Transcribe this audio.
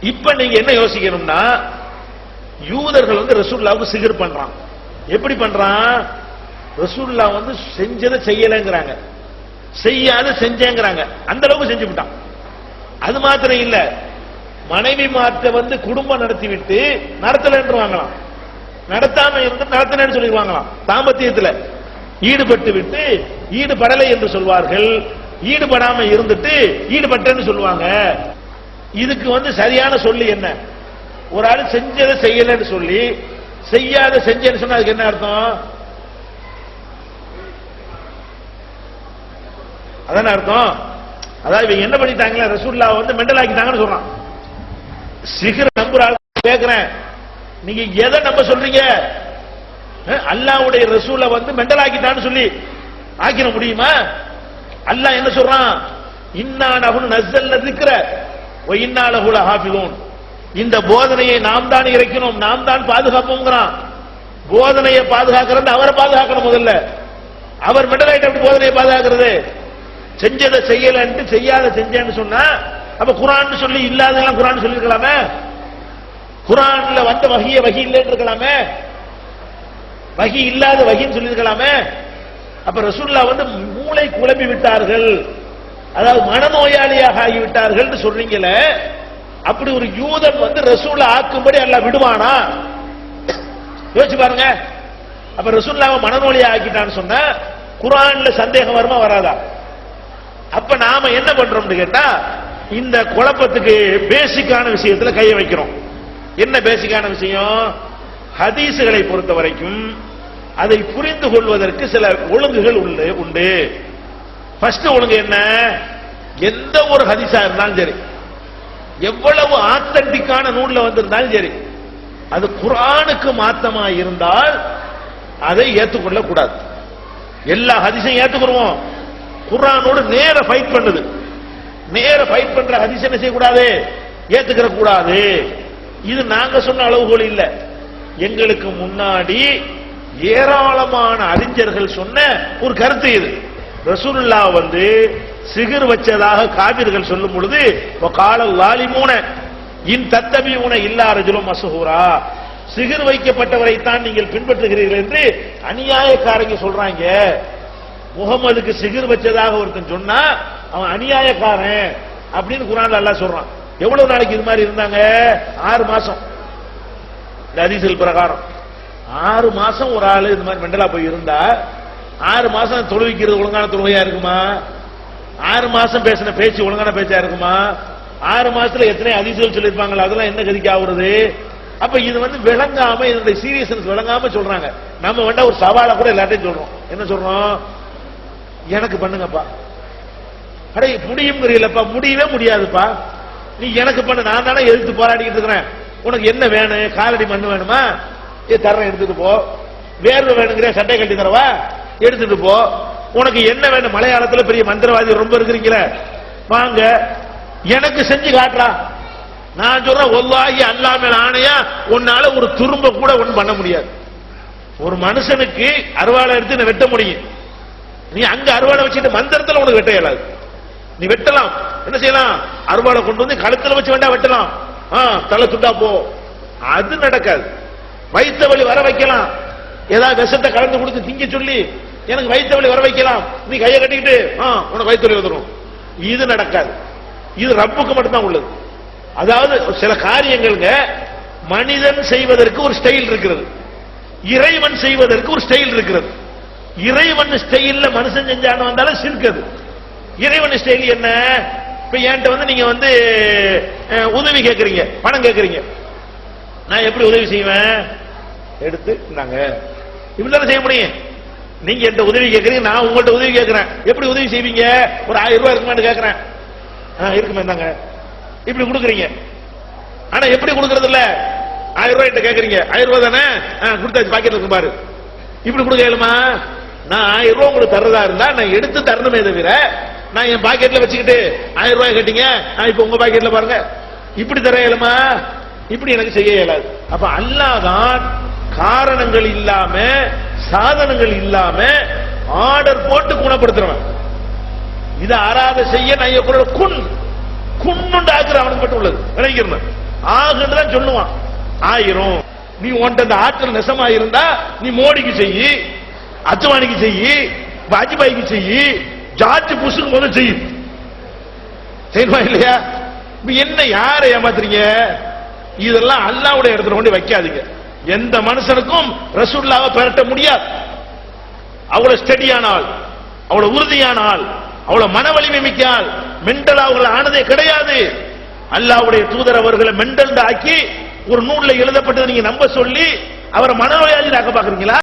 இப்ப நீங்க என்ன யோசிக்கணும்னா யூதர்கள் வந்து ரசூல்லாவுக்கு சிகர் பண்றான். எப்படி பண்றான்? ரசூல்லா வந்து செஞ்சதை செய்யலைங்கிறாங்க. செய்யாத செஞ்சேங்கிறாங்க. அந்த அளவுக்கு செஞ்சு விட்டான். அது மாத்திரம் இல்ல. மனைவி மாத்த வந்து குடும்பம் நடத்தி விட்டு நடத்தலன்னு வாங்கலாம். நடத்தாம இருந்து நடத்தலன்னு சொல்லிடுவாங்களாம் தாம்பத்தியத்துல ஈடுபட்டு விட்டு ஈடுபடலை என்று சொல்வார்கள். ஈடுபடாம இருந்துட்டு ஈடுபட்டேன்னு சொல்லுவாங்க. இதுக்கு வந்து சரியான சொல்லி என்ன? ஒரு ஆள் செஞ்சதை செய்யலைன்னு சொல்லி செய்யாத செஞ்சேன்னு சொன்னா அதுக்கு என்ன அர்த்தம்? அதான அர்த்தம்? அதாவது இவங்க என்ன பண்ணிட்டாங்களே? ரசூல்லா வந்து மெண்டல் ஆக்கிட்டாங்கன்னு சொல்றான். சிகர நம்புற ஆள் கேக்குறேன். நீங்க எதை நம்ப சொல்றீங்க? அல்லாவுடைய ரசூலை வந்து மெண்டல் ஆக்கிட்டான்னு சொல்லி ஆக்கிட முடியுமா? அல்லாஹ் என்ன சொல்றான்? இன்னான் அவனு நஸ்ஸல்ல இருக்கிற வ இன்னா இந்த போதனையை நாம் தான் இறைக்கணும் நாம் தான் பாதுகாப்போங்கிறான். போதனையை பாதுகாக்கிறது அவரை பாதுகாக்கணும் முதல்ல. அவர் மெடல் ஐட்டம் போதனையை பாதுகாக்கிறது. செஞ்சதை செய்யலன்ட்டு செய்யாத செஞ்சேன்னு சொன்னா அப்ப குரான் சொல்லி இல்லாதெல்லாம் குரான் சொல்லிருக்கலாமே குரான்ல வந்த வகிய வகி இல்லைன்னு இருக்கலாமே? வகி இல்லாத வகின்னு சொல்லியிருக்கலாமே? அப்ப ரசூல்லா வந்து மூளை குழம்பி விட்டார்கள். அதாவது மனநோயாளியாக ஆகிவிட்டார்கள் சொல்றீங்கள அப்படி ஒரு யூதன் வந்து ரசூலை ஆக்கும்படி எல்லாம் விடுவானா? யோசிச்சு பாருங்க. அப்ப ரசூல்லாவை மனநோயாளி ஆக்கிட்டான்னு சொன்னா குரான்ல சந்தேகம் வருமா வராதா? அப்ப நாம என்ன பண்றோம்னு கேட்டா இந்த குழப்பத்துக்கு பேசிக்கான விஷயத்துல கையை வைக்கிறோம். என்ன பேசிக்கான விஷயம்? ஹதீசுகளை பொறுத்த வரைக்கும் அதை புரிந்து கொள்வதற்கு சில ஒழுங்குகள் உண்டு உண்டு. ஃபர்ஸ்ட் ஒழுங்கு என்ன? எந்த ஒரு ஹதிசா இருந்தாலும் சரி எவ்வளவு ஆத்தன்டிக்கான நூல்ல வந்திருந்தாலும் சரி அது குரானுக்கு மாத்தமா இருந்தால் அதை ஏத்துக்கொள்ள கூடாது எல்லா ஹதிசையும் ஏத்துக்குருவோம். குரானோடு நேர ஃபைட் பண்ணுது. நேர ஃபைட் பண்ற ஹதீஸ் என்ன செய்யக்கூடாது? ஏத்துக்கிற கூடாது இது நாங்க சொன்ன அளவுகோல் இல்ல. எங்களுக்கு முன்னாடி ஏராளமான அறிஞர்கள் சொன்ன ஒரு கருத்து இது. ரசூலுல்லா வந்து சிகிர் வச்சதாக காவிர்கள் சொல்லும் பொழுது கால லாலிமூன இன் தத்தபியூன இல்லா ரஜுலும் மசஹூரா. சிகிர் வைக்கப்பட்டவரைத்தான் நீங்கள் பின்பற்றுகிறீர்கள் என்று அநியாயக்காரங்க சொல்றாங்க. முகமதுக்கு சிகிர் வச்சதாக ஒருத்தன் சொன்னா அவன் அநியாயக்காரன் அப்படின்னு குரான் அல்லா சொல்றான். எவ்வளவு நாளைக்கு இது மாதிரி இருந்தாங்க? ஆறு மாசம். இந்த அதிசல் பிரகாரம். ஆறு மாசம் ஒரு ஆள் இந்த மாதிரி மெண்டலா போய் இருந்தா ஆறு மாசம் தொழுவிக்கிறது ஒழுங்கான தொழுவையா இருக்குமா? ஆறு மாசம் பேசின பேச்சு ஒழுங்கான பேச்சா இருக்குமா? ஆறு மாசத்துல எத்தனை அதிசயம் சொல்லியிருப்பாங்களா அதெல்லாம் என்ன கதிக்கு ஆகுறது அப்ப இது வந்து விளங்காம இதனுடைய சீரியஸ்னஸ் விளங்காம சொல்றாங்க. நம்ம வேண்டாம் ஒரு சவாலை கூட எல்லாத்தையும் சொல்றோம். என்ன சொல்றோம்? எனக்கு பண்ணுங்கப்பா. அடே முடியுங்கிறீங்களப்பா முடியவே முடியாதுப்பா. நீ எனக்கு பண்ணு நான் தானே எதிர்த்து போராடிக்கிட்டு இருக்கிறேன். உனக்கு என்ன வேணும்? காலடி மண்ணு வேணுமா? ஏ தரேன் எடுத்துட்டு போ. வேர்வை வேணுங்கிற சட்டை கட்டி தரவா? எடுத்துட்டு போ. உனக்கு என்ன வேணும்? மலையாளத்துல பெரிய மந்திரவாதி ரொம்ப இருக்கிறீங்களே. வாங்க. எனக்கு செஞ்சு காட்டுறா. நான் சொல்றேன் ஒல்லாகி அல்லாம ஆணையா உன்னால ஒரு துரும்ப கூட ஒன்று பண்ண முடியாது. ஒரு மனுஷனுக்கு அருவாளை எடுத்து நான் வெட்ட முடியும். நீ அங்க அருவாளை வச்சுட்டு மந்திரத்துல உனக்கு வெட்ட இயலாது. நீ வெட்டலாம். என்ன செய்யலாம்? அருவாளை கொண்டு வந்து கழுத்துல வச்சு வேண்டாம் வெட்டலாம். ஆ, தலை துண்டா போ. அது நடக்காது. வைத்த வழி வர வைக்கலாம். ஏதாவது விஷத்தை கலந்து கொடுத்து திங்க சொல்லி எனக்கு வயிற்றுவலி வர வைக்கலாம். நீ கையை கட்டிக்கிட்டு ஆ, உனக்கு வைத்த வந்துடும் இது நடக்காது. இது ரப்புக்கு மட்டும்தான் உள்ளது. அதாவது சில காரியங்கள்ங்க மனிதன் செய்வதற்கு ஒரு ஸ்டைல் இருக்கிறது. இறைவன் செய்வதற்கு ஒரு ஸ்டைல் இருக்கிறது. இறைவன் ஸ்டைல்ல மனுஷன் செஞ்சான வந்தாலும் சிற்கது இறைவன் ஸ்டைல் என்ன? இப்ப என்கிட்ட வந்து நீங்க வந்து உதவி கேட்கறீங்க பணம் கேட்கறீங்க நான் எப்படி உதவி செய்வேன்? எடுத்து நாங்க இவ்வளவு செய்ய முடியும்? நீங்க என்கிட்ட உதவி கேட்கறீங்க நான் உங்கள்ட்ட உதவி கேட்கிறேன் எப்படி உதவி செய்வீங்க? ஒரு ஆயிரம் ரூபாய் இருக்குமான்னு கேக்குறேன். ஆ, இருக்குமே தாங்க இப்படி கொடுக்குறீங்க. ஆனா எப்படி கொடுக்கறது இல்ல? ஆயிரம் ரூபாய் என்கிட்ட ஆயிரம் ரூபாய் தானே? ஆ, கொடுத்தாச்சு பாக்கெட்ல இருக்கு பாரு. இப்படி கொடுக்க இயலுமா? நான் ஆயிரம் ரூபாய் உங்களுக்கு தர்றதா இருந்தா நான் எடுத்து தரணுமே தவிர நான் என் பாக்கெட்ல வச்சுக்கிட்டு ஆயிரம் ரூபாய் கேட்டீங்க நான் இப்ப உங்க பாக்கெட்ல பாருங்க. இப்படி தர இயலுமா? இப்படி எனக்கு செய்ய இயலாது. அப்ப அல்லாதான் காரணங்கள் இல்லாம சாதனங்கள் இல்லாம ஆர்டர் போட்டு குணப்படுத்துறவன். இதை அறாத செய்ய நான் குரல் குன் குன்னுண்டு ஆக்குற அவனுக்கு மட்டும் உள்ளது. நினைக்கிறேன் ஆகுன்னு தான் சொல்லுவான். ஆயிரும். நீ உன்ட்ட அந்த ஆற்றல் நெசமா இருந்தா நீ மோடிக்கு செய்யி அத்வானிக்கு செய்யி வாஜ்பாய்க்கு செய்யி ஜார்ஜ் புஷுக்கு முதல் செய்யு. தெரியுமா இல்லையா? என்ன யாரை ஏமாத்துறீங்க? இதெல்லாம் அல்லாவுடைய இடத்துல கொண்டு வைக்காதீங்க. எந்த மனுஷனுக்கும் ரசூல்லாவை பெரட்ட முடியாது. அவ்வளவு ஸ்டெடியான ஆள் அவ்வளவு உறுதியான ஆள் அவ்வளவு மன வலிமை மிக்க ஆள். மெண்டல் அவர்கள் ஆனதே கிடையாது. அல்லாவுடைய தூதர் அவர்களை மெண்டல் ஆக்கி ஒரு நூல்ல எழுதப்பட்டதை நீங்க நம்ப சொல்லி அவரை மனநோயாளி ஆக்க பாக்குறீங்களா